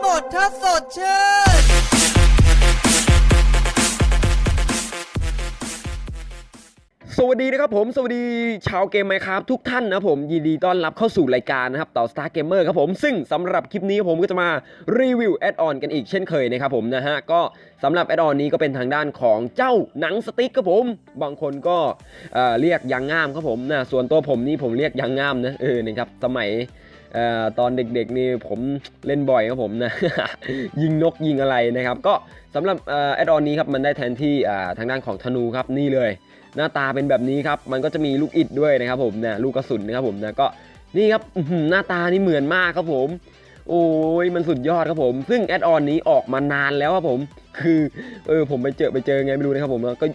หมดถ้าสดชื่นสวัสดีนะครับผม สวัสดีชาวเกมไมครับทุกท่านนะผม ยินดีต้อนรับเข้าสู่รายการนะครับต่อ Star Gamer ครับผมซึ่งสำหรับคลิปนี้ผมก็จะมารีวิวแอดออนกันอีกเช่นเคยนะครับผมนะฮะก็สำหรับแอดออนนี้ก็เป็นทางด้านของเจ้าหนังสติ๊กครับผม บางคนก็เเรียกยังง่ามครับผมนะส่วนตัวผมนี่ผมเรียกยังง่ามนะเออนะครับสมัย ตอนเด็กๆนี่ผมเล่นบ่อยครับผมนะยิงนกยิงอะไรนะครับก็สำหรับแอดออนนี้ครับมันได้แทนที่ทางด้านของธนูครับนี่เลย หน้าตาเป็นแบบนี้ครับมันก็จะมีลูกอิดด้วยนะครับผมนี่ยลูกกระสุนนะครับผมนะก็นี่ครับหน้าตานี่เหมือนมากครับผมโอ้ยมันสุดยอดครับผม ซึ่งแอดออนนี้ออกมานานแล้วครับผม คือเออผมไปเจอไปเจอไงไม่รู้นะครับผมก็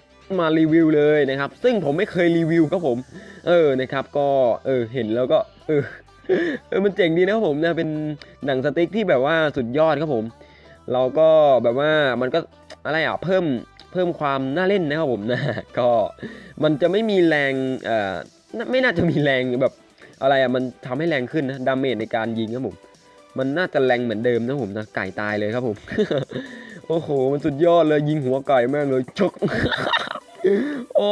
มารีวิวเลยนะครับ ซึ่งผมไม่เคยรีวิวครับผม เออนะครับ ก็เออเห็นแล้วก็เออ เออมันเจ๋งดีนะครับผมนะเป็นหนังสติ๊กที่แบบว่าสุดยอดครับผม เราก็แบบว่ามันก็อะไรอะเพิ่มเพิ่มความน่าเล่นนะครับผมนะก็มันจะไม่มีแรงเอ่อไม่น่าจะมีแรงแบบอะไรอะมันทำให้แรงขึ้นนะดาเมจในการยิงครับผมมันน่าจะแรงเหมือนเดิมนะผมนะไก่ตายเลยครับผม โอ้โห มันสุดยอดเลยยิงหัวไก่แม่งเลยชกโอ้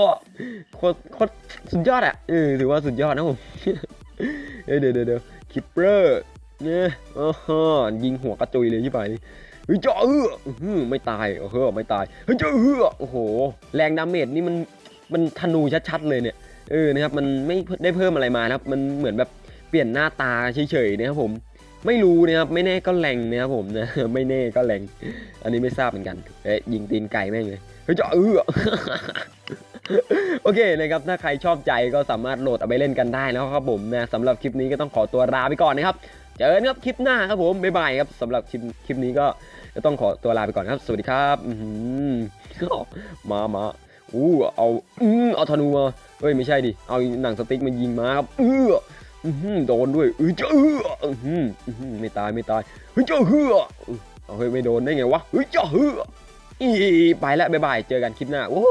โคตรโคตรสุดยอดอะเออถือว่าสุดยอดนะผม เดี๋ยวเดี๋ยวคิปเปอร์เนี่ยโอ้โหยิงหัวกระจุยเลยที่ไปเฮ้ยเจ้าเอออื้อหือไม่ตายโอ้โหไม่ตายเฮ้ยเจ้าเออโอ้โห แรงดาเมจนี่มันมันธนูชัดๆเลยเนี่ยเออนะครับมันไม่ได้เพิ่มอะไรมานะครับ มันเหมือนแบบเปลี่ยนหน้าตาเฉยๆนะครับผมไม่รู้นะครับไม่แน่ก็แรงนะครับผมนะไม่แน่ก็แรงอันนี้ไม่ทราบเหมือนกันเอ๊ะยิงตีนไก่แม่งเลยเฮ้ยเจ้าเออ อเคนะครับถ้าใครชอบใจก็สามารถโหลดเอาไปเล่นกันได้แล้วครับผมนะสำหรับคลิปนี้ก็ต้องขอตัวลาไปก่อนนะครับ เจอกันครับคลิปหน้าครับผมบ๊ายบายครับสำหรับคลิปคลิปนี้ก็ต้องขอตัวลาไปก่อนครับ สวัสดีครับหมามาอู้เอาอือเอาธนูมาเฮ้ยไม่ใช่ดิเอาหนังสติ๊กมายิงมาครับเอออื้อโดนด้วยเออเจ้าเออไม่ตายไม่ตายเฮ้ยเจ้าเฮือเอาเฮ้ยไม่โดนได้ไงวะเฮ้ยเจ้าเฮืออีไปแล้วบ๊ายบายเจอกันคลิปหน้าโอ้